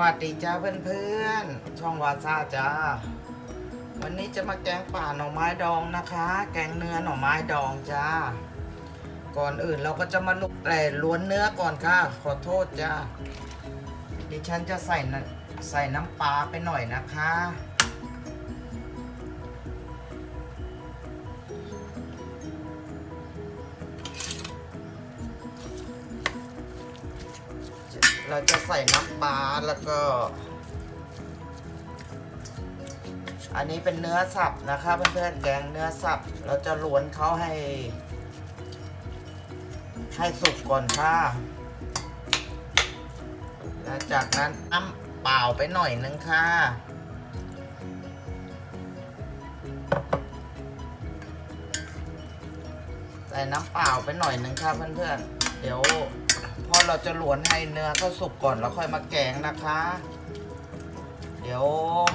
วัสดีจ้าเพื่อนๆ ช่องวาซาจ้า วันนี้จะมาแกงป่าหน่อไม้ดองนะคะ แกงเนื้อหน่อไม้ดองจ้า ก่อนอื่นเราก็จะมาลุกแต่ล้วนเนื้อก่อนค่ะ ขอโทษจ้า ดิฉันจะใส่ใส่น้ำปลาไปหน่อยนะคะ เราจะใส่น้ำปลาแล้วก็ อันนี้เป็นเนื้อสับนะคะเพื่อนๆแกงเนื้อสับ เราจะล้วนเขาให้ ให้สุกก่อนค่ะแล้วจากนั้นน้ำเปล่าไปหน่อยนึงค่ะใส่น้ำเปล่าไปหน่อยนึงค่ะเพื่อนๆเดี๋ยว พอเราจะหลวนให้เนื้อเขาสุกก่อนแล้วค่อยมาแกงนะคะ เดี๋ยว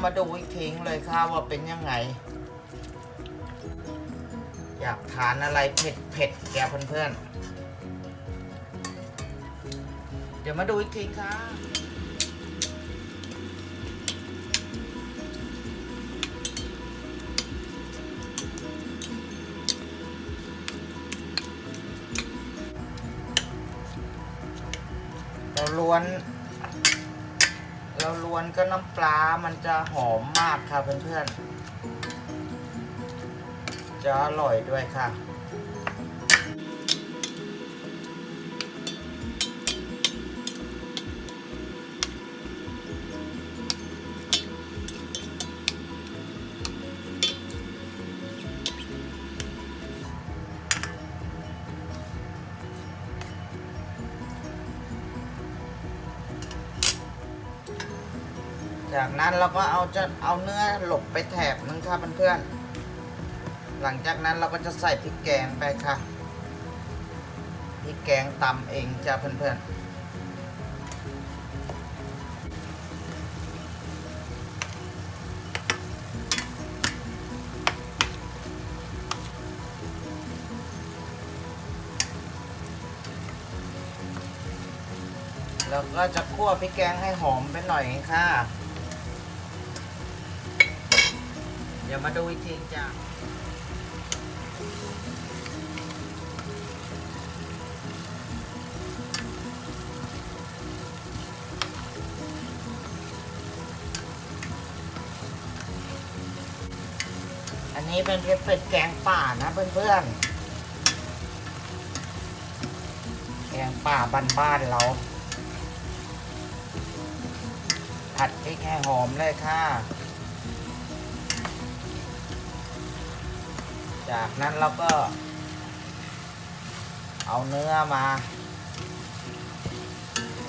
มาดูอีกทิ้งเลยค่ะว่าเป็นยังไง อยากทานอะไรเผ็ดเผ็ดๆแกเพื่อนๆเดี๋ยวมาดูอีกทีค่ะ เราล้วน เราล้วนก็น้ำปลา มันจะหอมมากค่ะเพื่อนๆ จะอร่อยด้วยค่ะ จากนั้นเราก็เอาจะเอาเนื้อหลบไปแถบนึงค่ะเพื่อนๆหลังจากนั้นเราก็จะใส่พริกแกงไปค่ะพริกแกงตำเองจ้าเพื่อนๆเราก็จะคั่วพริกแกงให้หอมไปหน่อยค่ะ เดี๋ยวมาดูอีกทีจ้าอันนี้เป็นเป็ดแกงป่านะเพื่อนๆ แกงป่าบ้านๆเรา ผัดพริกให้หอมเลยค่ะ จากนั้นเราก็ เอาเนื้อมา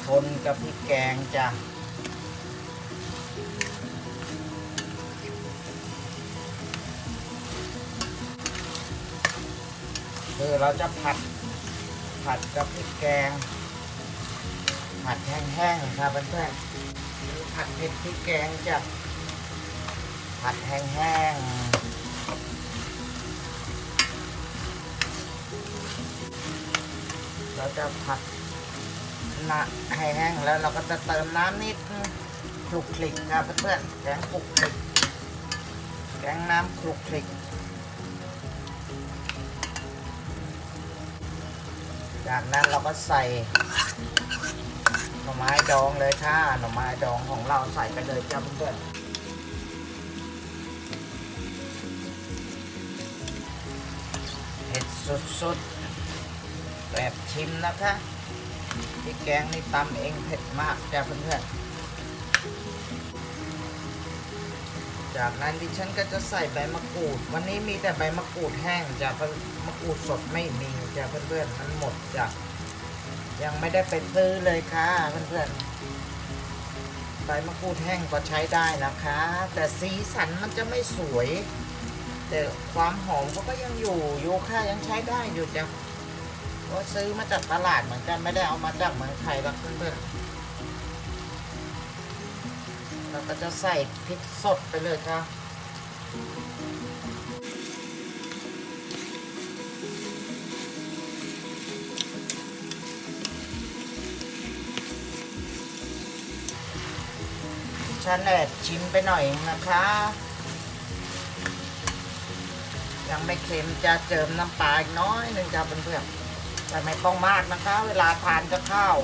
คนกับพริกแกงจ้ะคือเราจะผัดผัดกับพริกแกง ผัดแห้งๆครับเพื่อนๆผัดเผ็ดพริกแกงจ้ะผัดแห้งๆ เราจะผัดนะให้แห้งแล้วเราก็จะเติมน้ำนิดคลุกคลิกครับเพื่อนๆแกงคลุกคลิกแกงน้ำคลุกคลิกจากนั้นเราก็ใส่หน่อไม้ดองเลยค่ะหน่อไม้ดองของเราใส่ไปเลยจ้าเพื่อนเผ็ดสุดๆ แบบชิมนะคะพริกแกงนี่ตำเองเผ็ดมากจ้าเพื่อนๆ จากนั้นดิฉันก็จะใส่ใบมะกรูด วันนี้มีแต่ใบมะกรูดแห้งจ้ะเพื่อนมะกรูดสดไม่มีจ้ะเพื่อนๆมันหมดจ้ะยังไม่ได้ไปซื้อเลยค่ะเพื่อนๆ ใบมะกรูดแห้งก็ใช้ได้นะคะ แต่สีสันมันจะไม่สวย แต่ความหอมเขาก็ยังอยู่อยู่ค่ะยังใช้ได้อยู่จ้ะ ก็ซื้อมาจากตลาดเหมือนกันไม่ได้เอามาจากเมืองไทยหรอกเพื่อนๆเราก็จะใส่พริกสดไปเลยค่ะฉันแอบชิมไปหน่อยนะคะ ยังไม่เค็มจะเจิมน้ำปลาอีกน้อยหนึ่งจ้าเพื่อนๆ แต่ไม่ต้องมากนะคะ เวลาทานกับข้าว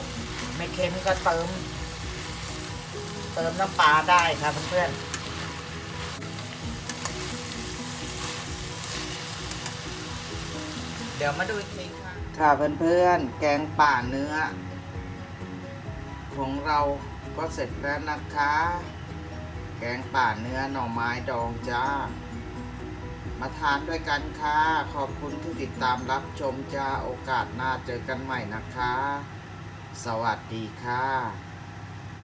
ไม่เค็มก็เติม เติมน้ำปลาได้ครับเพื่อนๆเดี๋ยวมาดูอีกทีค่ะ ค่ะเพื่อนๆ แกงป่าเนื้อ ของเราก็เสร็จแล้วนะคะ แกงป่าเนื้อหน่อไม้ดองจ้า มาทานด้วยกันค่ะ ขอบคุณที่ติดตามรับชมจ้าโอกาสหน้าเจอกันใหม่นะคะ สวัสดีค่ะ